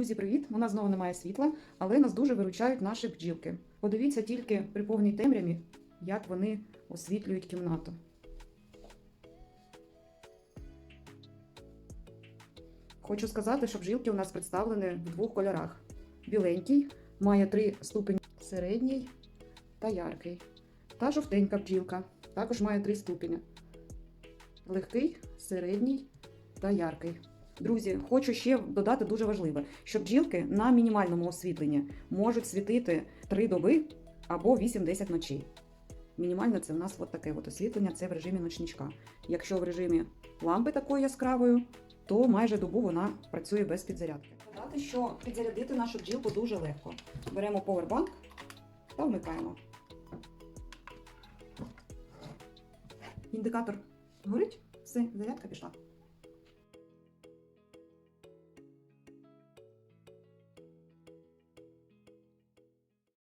Друзі, привіт! У нас знову немає світла, але нас дуже виручають наші бджілки. Подивіться тільки при повній темряві, як вони освітлюють кімнату. Хочу сказати, що бджілки у нас представлені в двох кольорах: біленький має три ступені середній та яркий. Та жовтенька бджілка також має три ступені: легкий, середній та яркий. Друзі, хочу ще додати дуже важливе, що бджілки на мінімальному освітленні можуть світити 3 доби або 8-10 ночей. Мінімальне це в нас от таке от освітлення, це в режимі ночничка. Якщо в режимі лампи такої яскравої, то майже добу вона працює без підзарядки. Додати, що підзарядити нашу бджілку дуже легко. Беремо повербанк та вмикаємо. Індикатор горить, все, зарядка пішла.